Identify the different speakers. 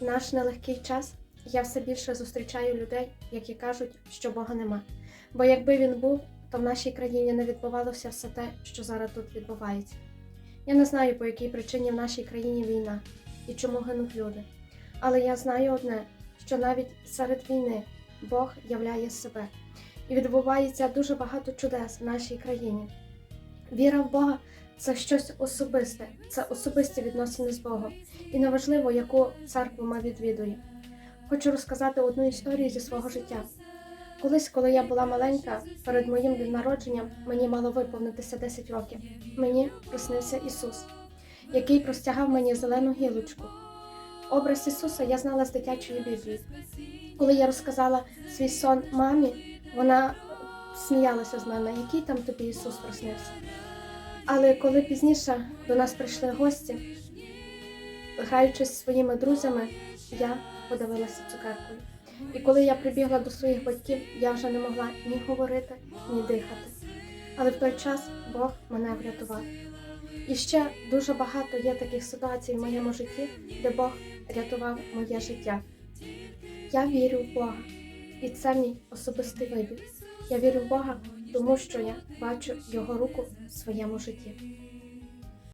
Speaker 1: наш нелегкий час я все більше зустрічаю людей, які кажуть, що Бога нема. Бо якби він був, то в нашій країні не відбувалося все те, що зараз тут відбувається. Я не знаю, по якій причині в нашій країні війна і чому гинуть люди. Але я знаю одне, що навіть серед війни Бог являє себе. І відбувається дуже багато чудес в нашій країні. Віра в Бога це щось особисте, це особисті відносини з Богом. І неважливо, яку церкву ми відвідуємо. Хочу розказати одну історію зі свого життя. Колись, коли я була маленька, перед моїм народженням мені мало виповнитися 10 років. Мені приснився Ісус, який простягав мені зелену гілочку. Образ Ісуса я знала з дитячої Біблії. Коли я розказала свій сон мамі, вона сміялася з мене, який там тобі Ісус приснився. Але коли пізніше до нас прийшли гості, граючись зі своїми друзями, я подивилася цукеркою. І коли я прибігла до своїх батьків, я вже не могла ні говорити, ні дихати. Але в той час Бог мене врятував. І ще дуже багато є таких ситуацій в моєму житті, де Бог рятував моє життя. Я вірю в Бога, і це мій особистий вибір. Я вірю в Бога, тому що я бачу Його руку в своєму житті.